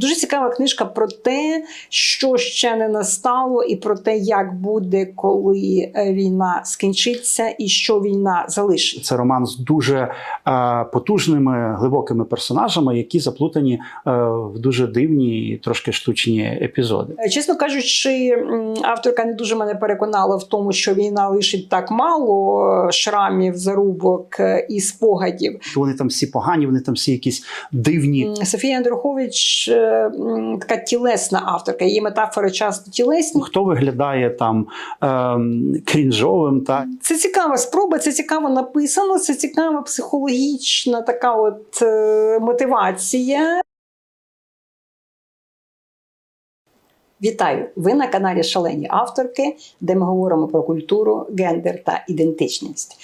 Дуже цікава книжка про те, що ще не настало, і про те, як буде, коли е, війна скінчиться, і що війна залишить. Це роман з дуже е, потужними глибокими персонажами, які заплутані е, в дуже дивні і трошки штучні епізоди. Е, Чесно кажучи, авторка не дуже мене переконала в тому, що війна лишить так мало е, шрамів, зарубок і спогадів. Вони там всі погані, вони там всі якісь дивні. Софія Андрухович така тілесна авторка. Її метафори часто тілесні. Хто виглядає там е, крінжовим, та Це цікава спроба, це цікаво написано, це цікава психологічна така от е, мотивація. Вітаю! Ви на каналі Шалені авторки, де ми говоримо про культуру, гендер та ідентичність.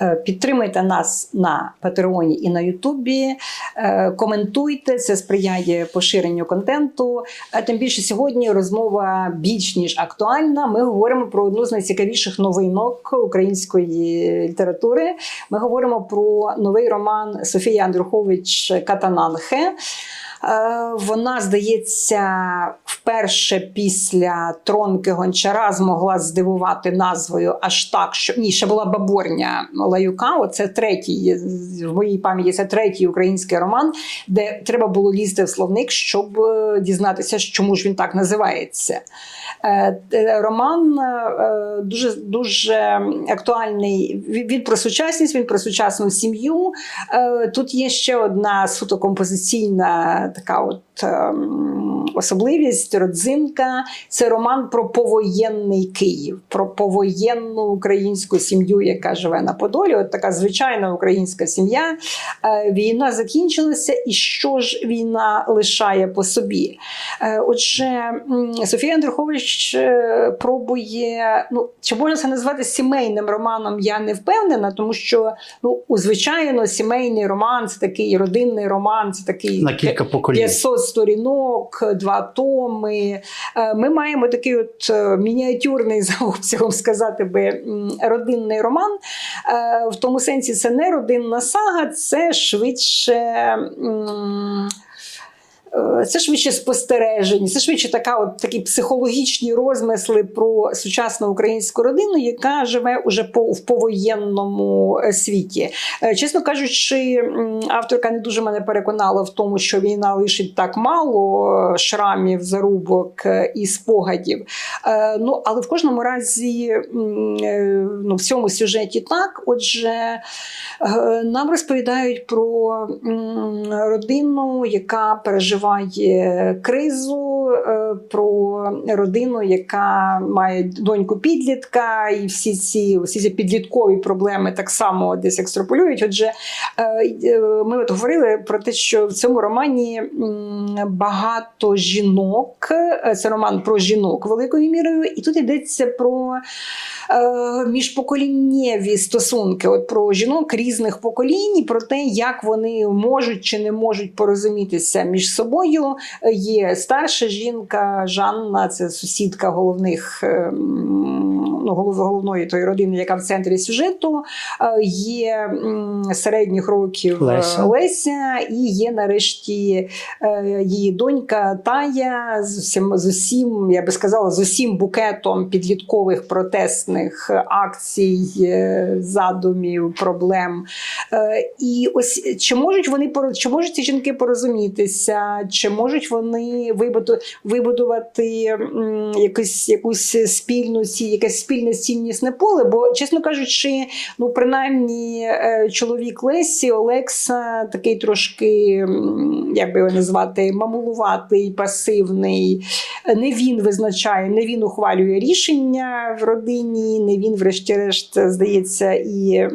Е, Підтримуйте нас на Патреоні і на Ютубі. Е, Коментуйте, це сприяє поширенню контенту. А тим більше сьогодні розмова більш ніж актуальна. Ми говоримо про одну з найцікавіших новинок української літератури. Ми говоримо про новий роман Софії Андрухович Катананхе. Е, Вона, здається, вперше після тронки гончара змогла здивувати назвою аж так, що ні, ще була баборня Лаюка. Оце третій в моїй пам'яті. Це третій український роман, де треба було лізти в словник, щоб е, дізнатися, чому ж він так називається. Е, Роман дуже дуже актуальний. Він про сучасність, він про сучасну сім'ю. Тут є ще одна суто композиційна така от особливість, родзинка. Це роман про повоєнний Київ, про повоєнну українську сім'ю, яка живе на Подолі. От така звичайна українська сім'я. Е, Війна закінчилася, і що ж війна лишає по собі? Е, Отже, Софія Андрухович е, пробує, ну чи можна це назвати сімейним романом? Я не впевнена, тому що ну, звичайно сімейний роман це такий родинний роман, це такий на кілька поколінь. 500 сторінок, два томи. Е, Ми маємо такий от е, мініатюрний за обсягом сказати би родинний роман. Е, В тому сенсі це не родинна сага, це швидше. Е, Це швидше спостереження, це швидше така, от, такі психологічні розмисли про сучасну українську родину, яка живе уже по, в повоєнному е, світі. Е, Чесно кажучи, авторка не дуже мене переконала в тому, що війна лишить так мало шрамів, зарубок і спогадів. Ну, але в кожному разі ну, в цьому сюжеті так. Отже, нам розповідають про родину, яка переживає кризу, е, про родину, яка має доньку підлітка, і всі ці, всі ці підліткові проблеми так само десь екстраполюють. Отже, е, е, ми от говорили про те, що в цьому романі багато жінок. Це роман про жінок великою мірою, і тут йдеться про міжпоколіннєві стосунки, от про жінок різних поколінь, і про те, як вони можуть чи не можуть порозумітися між собою. Є старша жінка Жанна, це сусідка головних. е, Ну, головної тої родини, яка в центрі сюжету, Е, є середніх років е, Леся. Леся, і є нарешті е, її донька Тая з усім, з усім, я би сказала, з усім букетом підліткових протестних акцій, задумів, проблем. І ось чи можуть вони чи можуть ці жінки порозумітися, чи можуть вони вибуду- вибудувати якусь, якусь спільну якесь спільне ціннісне поле? Бо, чесно кажучи, ну принаймні е, чоловік Лесі Олекса такий трошки, як би його назвати, мамулуватий, пасивний. Не він визначає, не він ухвалює рішення в родині, не він, врешті-решт, здається, і.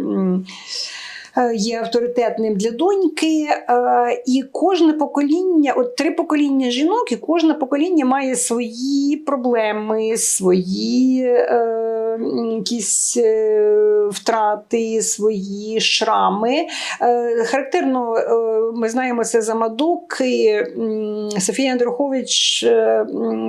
Е, Є авторитетним для доньки, е, і кожне покоління, от три покоління жінок, і кожне покоління має свої проблеми, свої е, якісь е, втрати, свої шрами. Е, Характерно, е, ми знаємо це за Мадок. і, Софія Андрухович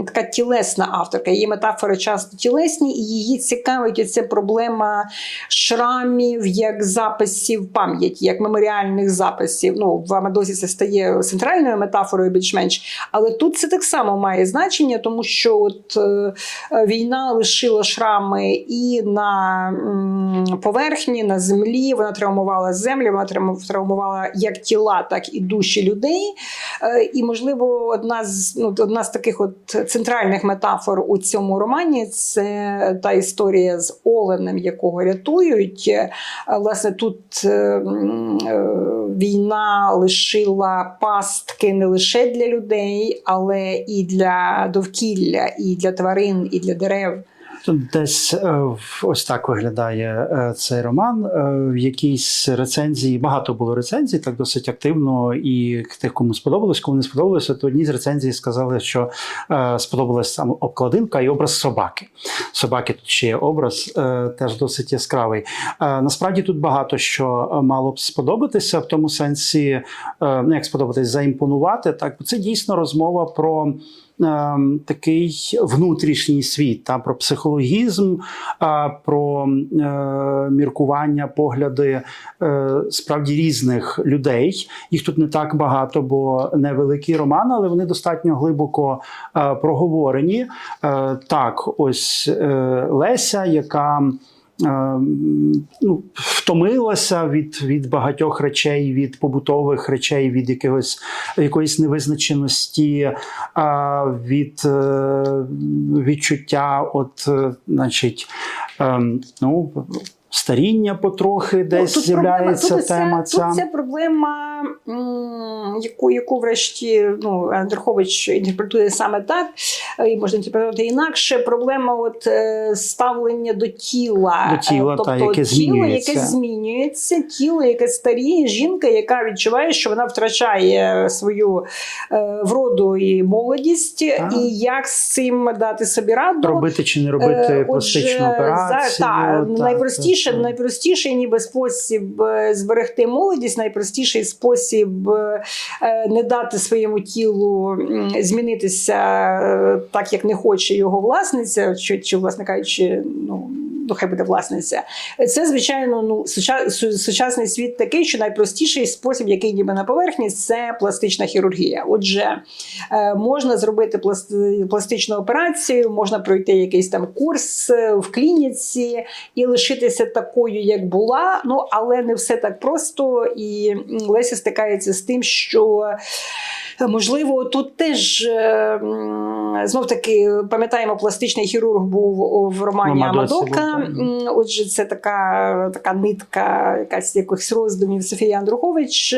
така тілесна авторка. Її метафори часто тілесні, і її цікавить ця проблема шрамів, як записів пам'яті, як меморіальних записів. Ну, в Амадосі це стає центральною метафорою більш-менш. Але тут це так само має значення, тому що от, війна лишила шрами і на поверхні, на землі. Вона травмувала землю, вона травмувала як тіла, так і душі людей. Е, І, можливо, одна з ну, одна з таких от центральних метафор у цьому романі це та історія з Оленем, якого рятують. Е, Власне, тут е, війна лишила пастки не лише для людей, але і для довкілля, і для тварин, і для дерев. Десь е, ось так виглядає е, цей роман. Е, В якійсь рецензії багато було рецензій, так досить активно. І тих, кому сподобалось, кому не сподобалося, то одні з рецензій сказали, що сподобалась саме обкладинка і образ собаки. Собаки тут ще є образ, теж досить яскравий. Насправді тут багато що мало б сподобатися, в тому сенсі, ну як сподобатись, заімпонувати. Так, бо це дійсно розмова про такий внутрішній світ, та про психологізм, про е, міркування, погляди е, справді різних людей. Їх тут не так багато, бо невеликий роман, але вони достатньо глибоко е, проговорені. Так, ось Леся, яка. Е, Ну, втомилася від, від багатьох речей, від побутових речей, від якогось якоїсь невизначеності, від е, відчуття, от, е, значить, ем, ну, старіння потрохи десь Ну, з'являється проблема, тут тема. Це, ця. Тут це проблема, яку, яку врешті ну, Андрухович інтерпретує саме так, і можна інтерпретувати інакше. Проблема от, е, ставлення до тіла. До тіла, Е, та, тобто яке тіло, змінюється. яке змінюється, тіло, яке старіє, жінка, яка відчуває, що вона втрачає свою е, вроду і молодість, Так. і як з цим дати собі раду. Робити чи не робити Е, пластичну операцію. За, та, та, найпростіше, та. найпростіший ніби спосіб зберегти молодість, найпростіший спосіб е, е, не дати своєму тілу змінитися е, так, як не хоче його власниця, чи, чи власне кажучи, ну. Ну, хай буде власниця. Це, звичайно, ну суча- сучасний світ такий, що найпростіший спосіб, який ніби на поверхні, це пластична хірургія. Отже, е, можна зробити пласт- пластичну операцію, можна пройти якийсь там курс е, в клініці і лишитися такою, як була. Ну але не все так просто. І Леся стикається з тим, що. Е, Можливо, тут теж знов таки пам'ятаємо, пластичний хірург був в романі Амадока. Отже, це така, така нитка, якась якихось роздумів Софії Андрухович.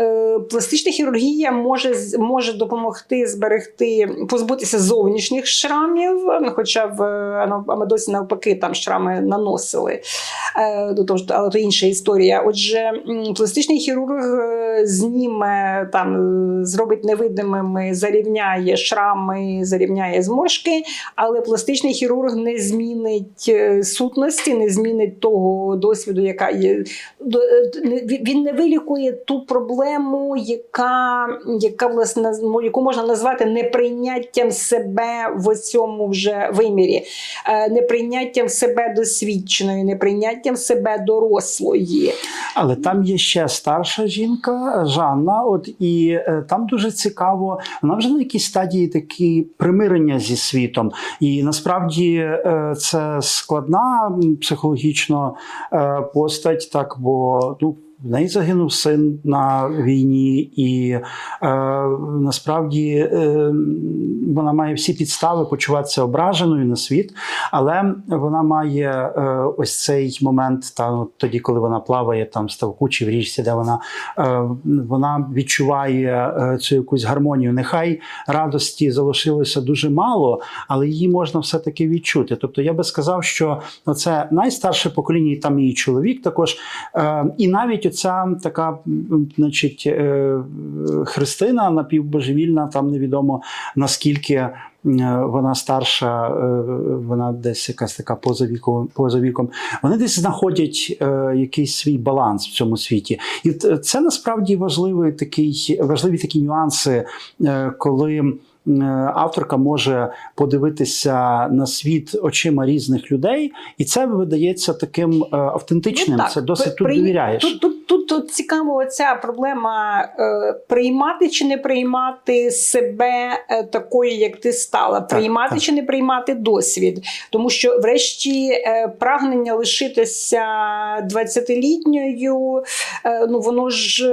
Е, Пластична хірургія може, може допомогти зберегти, позбутися зовнішніх шрамів, хоча в е, Амадосі навпаки там шрами наносили. Е, ну, але то інша історія. Отже, пластичний хірург е, зніме там, е, зробить невидимими, зарівняє шрами, зарівняє зморшки, але пластичний хірург не змінить е, сутності, не змінить того досвіду, яка є. Е, Він не вилікує ту проблему, яка, яка власне яку можна назвати неприйняттям себе в цьому вже вимірі, Е, неприйняттям себе досвідченої, неприйняттям себе дорослої. Але там є ще старша жінка Жанна. От і там дуже цікаво. Вона вже на якійсь стадії такі примирення зі світом. І насправді е, це складна психологічно е, постать, так бо ну. В неї загинув син на війні, і е, насправді е, вона має всі підстави почуватися ображеною на світ, але вона має е, ось цей момент, та ну, тоді, коли вона плаває там в ставку чи в річці, де вона, е, вона відчуває е, цю якусь гармонію. Нехай радості залишилося дуже мало, але її можна все-таки відчути. Тобто я би сказав, що це найстарше покоління, і там її чоловік також. Е, і навіть оця така, значить, е, Христина напівбожевільна, там невідомо наскільки. Е, Вона старша, е, вона десь якась така поза віком, поза віком. Вони десь знаходять е, якийсь свій баланс в цьому світі. І це насправді важливий такий, важливі такі нюанси, коли авторка може подивитися на світ очима різних людей, і це видається таким е, автентичним. Ну, так, це досить при- тут довіряєш. Тут, тут, тут тут цікаво ця проблема е, приймати чи не приймати себе е, такою, як ти стала, приймати так. чи не приймати досвід. Тому що, врешті, е, прагнення лишитися 20-літньою, е, ну воно ж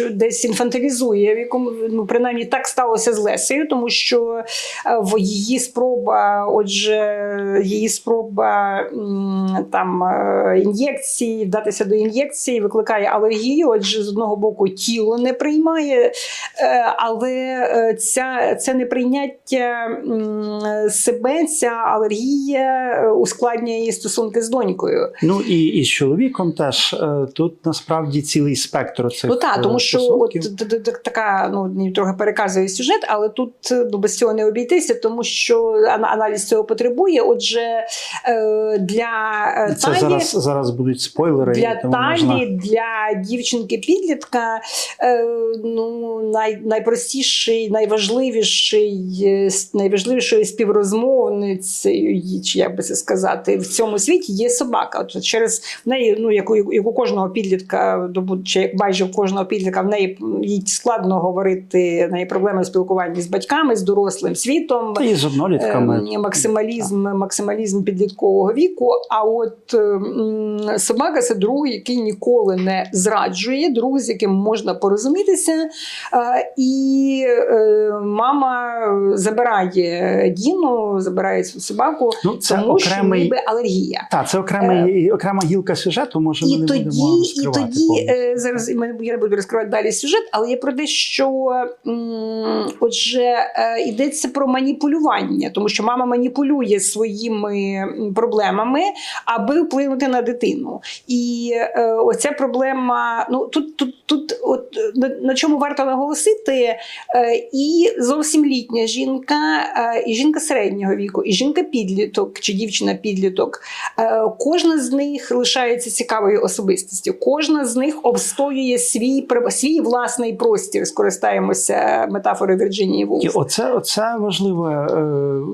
е, десь інфантилізує, в якому ну, принаймні так сталося з Лесею, тому що е, в її спроба, отже, її спроба там е, ін'єкції, вдатися до ін'єкції, викликає алергію. Отже, з одного боку, тіло не приймає, е, але ця, це неприйняття себе, ця алергія ускладнює її стосунки з донькою. Ну і, і з чоловіком теж тут насправді цілий спектр цих Ну так, тому що от така ну трохи переказує сюжет, але тут ну, без цього не обійтися, тому що аналіз цього потребує. Отже, е, для е, це Тані, зараз зараз будуть спойлери. для тому Тані, можна... для дівчинки-підлітка е, ну, най, найпростіший, найважливіший, е, найважливішою співрозмовницею, чи як би це сказати, в цьому світі є собака. От через в неї, ну як у, як у кожного підлітка, чи як майже у кожного підлітка, в неї їй складно говорити, в неї проблеми в спілкуванні з батьками, з дорослим світом. І з однолітками. Е, максималізм, максималізм підліткового віку. А от е, собака це друг, який ніколи не зраджує, друг, з яким можна порозумітися. Е, І е, мама забирає Діну, забирає цю собаку, Ну, це тому що окремий- ніби алергія. Так, це окремий, окрема гілка сюжету, може ми І не тоді, будемо і тоді повністю. е, зараз ми- я не буду розкривати далі сюжет, але є про те, що отже е, йдеться про маніпулювання, тому що мама маніпулює своїми проблемами, аби вплинути на дитину. І е, оця проблема, ну тут, тут, тут от, на, чому варто наголосити, е, і зовсім літня жінка, і жінка середнього віку, і жінка підліток чи дівчина підліток. Е, Кожна з них лишається цікавою особистістю. Кожна з них обстоює свій свій власний простір. Скористаємося метафорою Вірджинії І оце, оце важлива, е,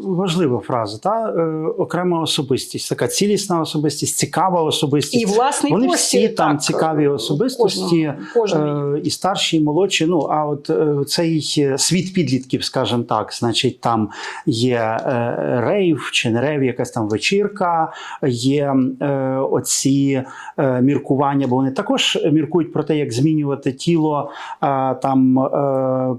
важлива фраза. Та? Е, окрема особистість, така цілісна особистість, цікава особистість. І власний Вони простір, всі там так, цікаві особистості. Е, і старші, і молодші. Ну а от е, цей світ підлітків, скажімо так, значить, там є рейв чи не рейв, якась там вечірка, є оці міркування, бо вони також міркують про те, як змінювати тіло, там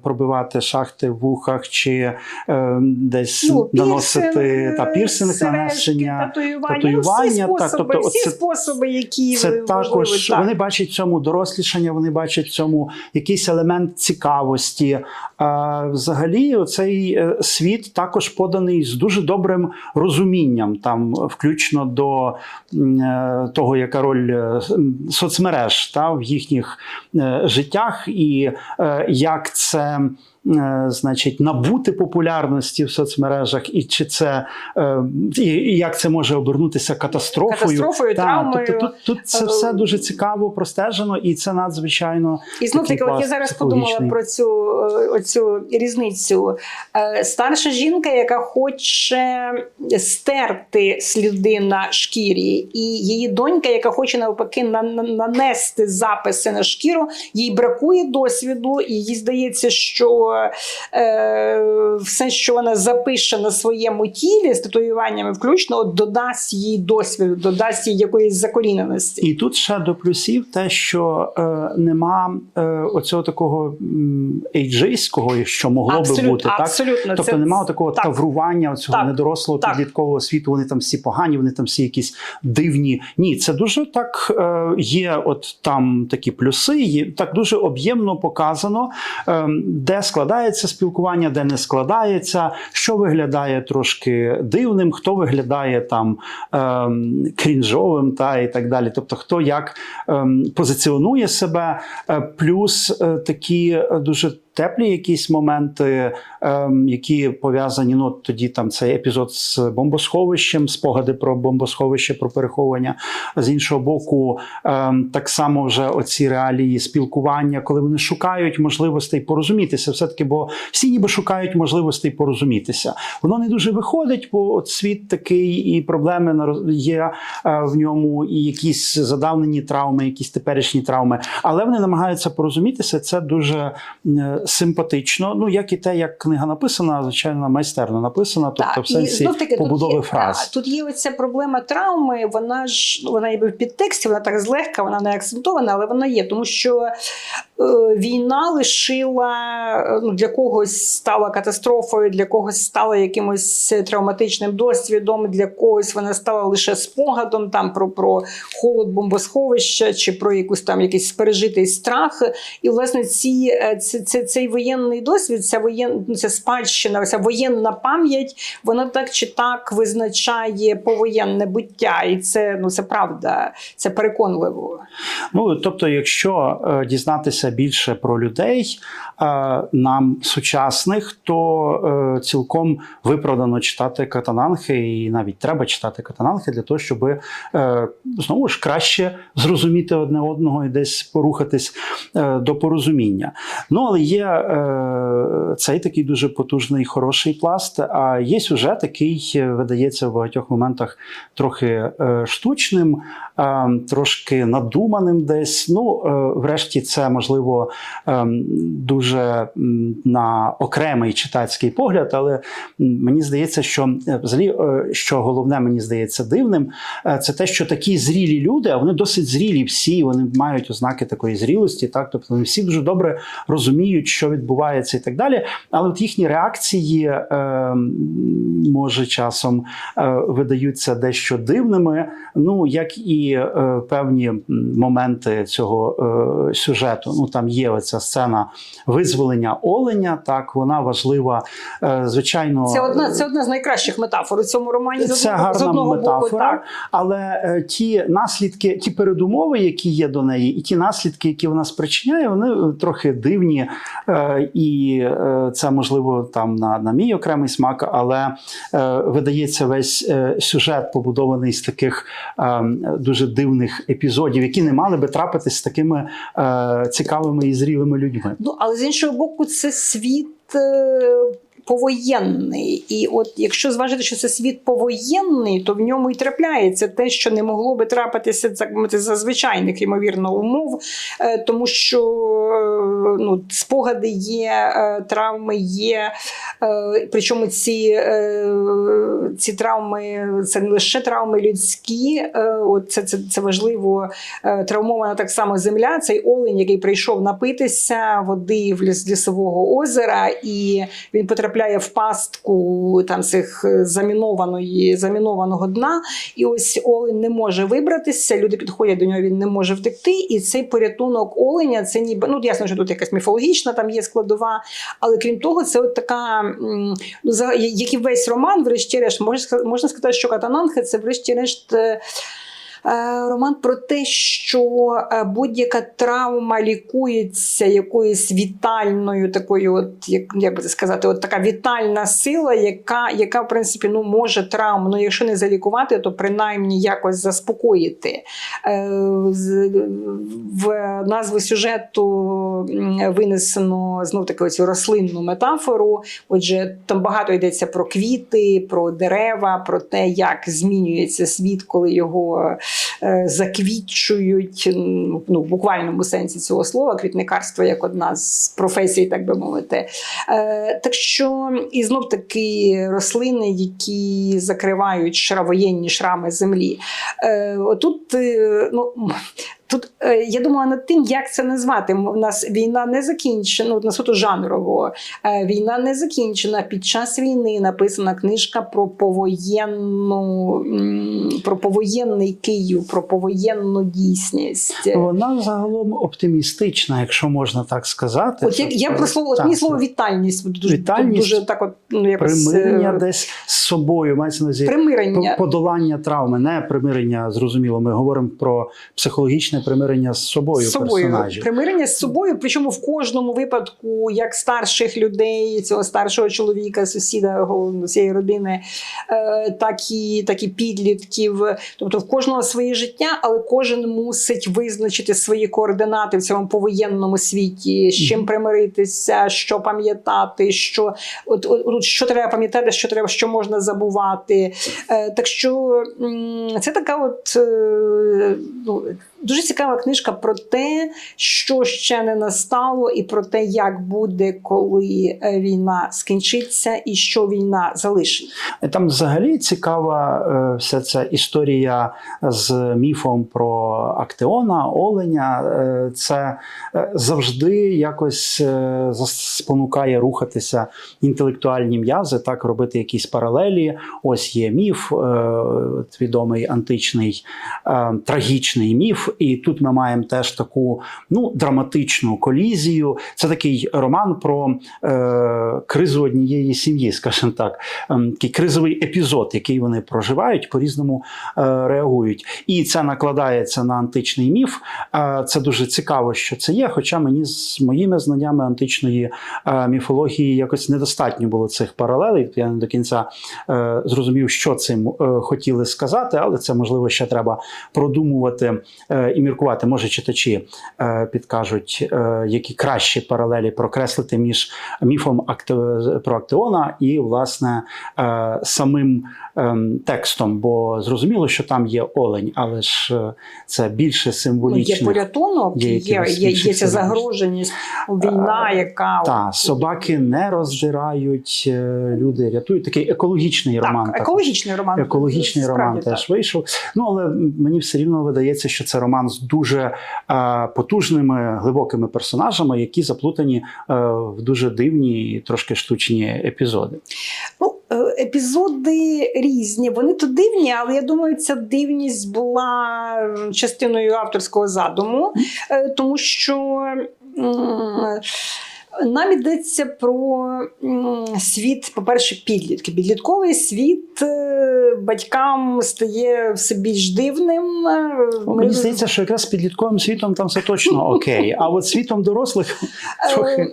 пробивати шахти в вухах чи е, десь Ну, наносити та пірсинг сережки, нанесення. татуювання, татуювання, ну, всі так, способи, тобто всі оце- способи, які Це важливі, також так. вони бачать в цьому дорослішання, вони бачать в цьому якийсь елемент цікавості. А, взагалі, цей е, світ також поданий з дуже добрим розумінням, там, включно до е, того, яка роль е, соцмереж та, в їхніх е, життях, і е, як це. Е, Значить, набути популярності в соцмережах, і чи це е, і, як це може обернутися катастрофою? Катастрофою, Так, травмою. Тобто тут, тут це все дуже цікаво простежено, і це надзвичайно І знов таки, от я зараз подумала про цю е, оцю різницю. Е, Старша жінка, яка хоче стерти сліди на шкірі, і її донька, яка хоче навпаки на- на- нанести записи на шкіру, їй бракує досвіду, і їй здається, що е, все, що вона запише на своєму тілі з татуюваннями, включно, от додасть їй досвіду, додасть їй якоїсь закоріненості. І тут ще до плюсів те, що е, нема е, оцього такого ейджейського, що могло би Абсолютно, бути, так? Тобто Це- немає такого так. таврування цього Так. недорослого Так. підліткового світу. Вони там всі погані, вони там всі якісь дивні. Ні, це дуже так е, є. От там такі плюси, є так дуже об'ємно показано, е, де складається спілкування, де не складається, що виглядає трошки дивним, хто виглядає там ем, крінжовим, та і так далі. Тобто, хто як ем, позиціонує себе, Е, плюс е, такі е, дуже теплі якісь моменти, ем, які пов'язані. Ну тоді там цей епізод з бомбосховищем, спогади про бомбосховище, про переховування. З іншого боку, ем, так само вже оці реалії спілкування, коли вони шукають можливостей порозумітися, все таки, бо всі ніби шукають можливостей порозумітися. Воно не дуже виходить, бо от світ такий, і проблеми є е, в ньому, і якісь задавнені травми, якісь теперішні травми. Але вони намагаються порозумітися. Це дуже е, симпатично. Ну як і те, як книга написана, звичайно, майстерно написана, тобто в сенсі знов-таки побудови тут є, фраз. так, тут є оця проблема травми. Вона ж ну, вона ніби в підтексті, вона так злегка, вона не акцентована, але вона є, тому що війна лишила е, ну, для когось стала катастрофою, для когось стала якимось травматичним досвідом, для когось вона стала лише спогадом там про, про холод бомбосховища чи про якусь там якийсь пережитий страх. І власне ці, е, ці, ці, цей воєнний досвід, ця воєн, ну, ця спадщина, ця воєнна пам'ять, вона так чи так визначає повоєнне буття, і це ну це правда, це переконливо. Ну тобто, якщо е, дізнатися більше про людей е, нам сучасних, то е, цілком виправдано читати катананхи, і навіть треба читати катананхи для того, щоб е, знову ж краще зрозуміти одне одного і десь порухатись до порозуміння. Ну але є цей такий дуже потужний хороший пласт. А є сюжет, який видається в багатьох моментах трохи штучним, е, трошки надуманим десь. Ну, врешті, це можливо е, дуже на окремий читацький погляд, але мені здається, що е, взагалі, е, що головне, мені здається, дивним, е, це те, що такі зрілі люди, а вони досить зрілі всі, вони мають ознаки такої зрілості, так тобто вони всі дуже добре розуміють, що відбувається і так далі. Але от їхні реакції може часом видаються дещо дивними. Ну як і певні моменти цього сюжету. Ну там є оця сцена визволення оленя. Так вона важлива. Е, звичайно, Це одна, це одна з найкращих метафор у цьому романі. це одного- з гарна одного метафора, боку, так. але е, ті наслідки, ті передумови, які є до неї, і ті наслідки, які вона спричиняє, вони е, трохи дивні. Е, і е, це можливо там на, на мій окремий смак, але е, видається весь е, сюжет побудований з таких е, дуже дивних епізодів, які не мали би трапитись з такими е, цікавими і зрілими людьми. Ну, але з іншого боку, це світ. Повоєнний, і от якщо зважити, що це світ повоєнний, то в ньому і трапляється те, що не могло би трапитися за звичайних ймовірно умов, е, тому що е, ну, спогади є, е, травми є. Причому ці, ці травми це не лише травми людські, от це, це, це важливо. Травмована так само земля. Цей олень, який прийшов напитися води ліс лісового озера, і він потрапляє в пастку там цих е, замінованої замінованого дна. І ось олень не може вибратися. Люди підходять до нього, він не може втекти. І цей порятунок оленя, це ніби ну ясно, що тут якась міфологічна там є складова, але крім того, це от така, ну як і весь роман, врешті-решт, можна сказати, що Катананхе це врешті-решт. Е, Роман про те, що е, будь-яка травма лікується якоюсь вітальною, такою, от як, як би сказати, от така вітальна сила, яка, яка в принципі ну, може травму, ну якщо не залікувати, то принаймні якось заспокоїти. Е, В назву сюжету винесено знов таки цю рослинну метафору. Отже, там багато йдеться про квіти, про дерева, про те, як змінюється світ, коли його заквітчують ну, в буквальному сенсі цього слова, квітникарство як одна з професій, так би мовити. Е, Так що і знов таки рослини, які закривають воєнні шрами землі. Тут е, ну. Тут е, я думала над тим, як це назвати. У нас війна не закінчена, ну, на суто жанрово. Е, Війна не закінчена. Під час війни написана книжка про повоєнну, про повоєнний Київ, про повоєнну дійсність. Вона загалом оптимістична, якщо можна так сказати. От як я про слово, от мені слово вітальність дуже, Вітальність, дуже так, от ну якось примирення е, десь з собою, мається на увазі примирення. подолання травми, не примирення, зрозуміло. Ми говоримо про психологічне психологічне примирення з собою, з собою персонажів. примирення з собою, причому в кожному випадку, як старших людей, цього старшого чоловіка, сусіда цієї родини, е, так і, так і підлітків. Тобто в кожного своє життя, але кожен мусить визначити свої координати в цьому повоєнному світі, з чим примиритися, що пам'ятати, що от, от, от що треба пам'ятати, що треба, що можна забувати. Е, так що це така от е, ну, дуже цікава книжка про те, що ще не настало, і про те, як буде, коли е, війна скінчиться, і що війна залишить. Там взагалі цікава е, вся ця історія з міфом про Актеона, Оленя. Е, це завжди якось спонукає рухатися інтелектуальні м'язи, так робити якісь паралелі. Ось є міф, відомий античний трагічний міф. І тут ми маємо теж таку ну, драматичну колізію. Це такий роман про е, кризу однієї сім'ї, скажімо так, ем, такий кризовий епізод, який вони проживають, по-різному е, реагують. І це накладається на античний міф. Е, це дуже цікаво, що це є. Хоча мені з моїми знаннями античної е, міфології якось недостатньо було цих паралелей. Я не до кінця е, зрозумів, що цим е, хотіли сказати, але це можливо ще треба продумувати е, і міркувати. Може, читачі е, підкажуть, е, які кращі паралелі прокреслити між міфом про Актеона і власне е, самим ем, текстом. Бо зрозуміло, що там є олень, але ж е, це більше символічно. є порятунок, є є, є, є, ця загроженість, війна, яка Та собаки не роздирають, е, люди рятують. Такий екологічний роман. так, екологічний роман. Екологічний роман Справді, теж вийшов. Ну але мені все рівно видається, що це роман з дуже е, потужними глибокими персонажами, які заплутані е, в дуже дивні і трошки штучні епізоди. Ну, е, епізоди різні. Вони то дивні, але я думаю, ця дивність була частиною авторського задуму, тому що. Нам йдеться про світ, по-перше, підлітки. Підлітковий світ е, батькам стає все більш дивним. Е, Ну, ми- Мені здається, що якраз з підлітковим світом там все точно окей. А от світом дорослих трохи.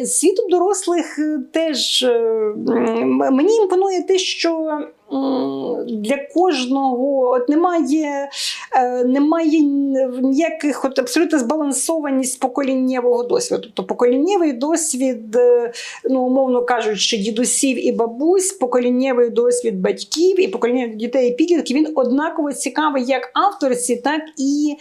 Е, Світом дорослих е, теж е, мені імпонує те, що для кожного от немає, е, немає ніяких от абсолютно збалансованість поколіннєвого досвіду. Тобто поколіннєвий досвід, е, ну умовно кажучи, дідусів і бабусь, поколіннєвий досвід батьків і покоління дітей і підлітків він однаково цікавий як авторці, так і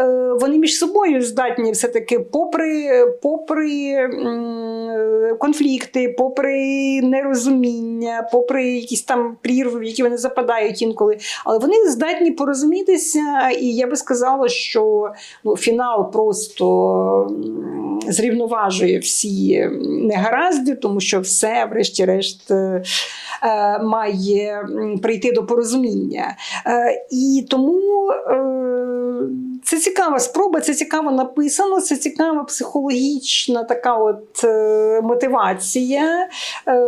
е, вони між собою здатні все-таки, попри, попри м, конфлікти, попри нерозуміння, попри якісь там прірви, в які вони западають інколи, але вони здатні порозумітися. І я би сказала, що ну, фінал просто зрівноважує всі негаразди, тому що все, врешті-решт. е, е, Має прийти до порозуміння. Е, І тому це цікава спроба, це цікаво написано, це цікава психологічна така от е, мотивація. Е,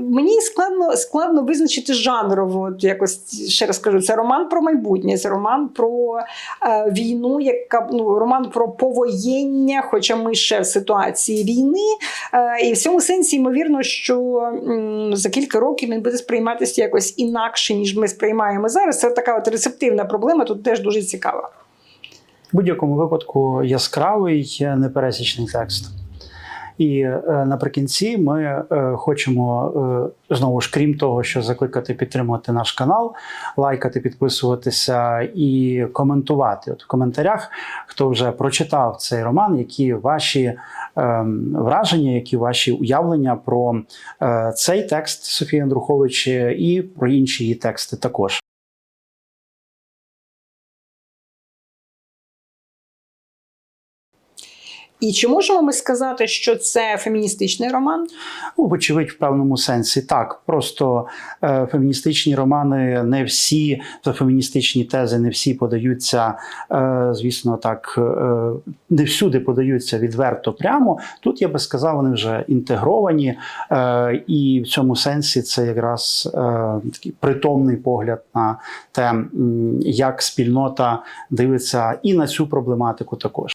Мені складно, складно визначити жанрово. Якось ще раз кажу, це роман про майбутнє, це роман про е, війну, яка ну, роман про повоєння, хоча ми ще в ситуації війни. Е, і в цьому сенсі, ймовірно, що м, за кілька років він буде сприйматися якось інакше, ніж ми сприймаємо зараз. Це така от рецептивна проблема, тут теж дуже цікава. Будь-якому випадку яскравий е, непересічний текст. І е, наприкінці ми е, хочемо знову ж, крім того, що закликати підтримувати наш канал, лайкати, підписуватися і коментувати. От в коментарях, хто вже прочитав цей роман, які ваші е, враження, які ваші уявлення про цей текст Софії Андрухович е, і про інші її тексти також. І чи можемо ми сказати, що це феміністичний роман? Ну, вочевидь, в певному сенсі так. Просто е, феміністичні романи не всі, то феміністичні тези не всі подаються, е, звісно, так, е, не всюди подаються відверто прямо. Тут я би сказав, вони вже інтегровані, е, і в цьому сенсі це якраз е, такий притомний погляд на те, як спільнота дивиться і на цю проблематику також.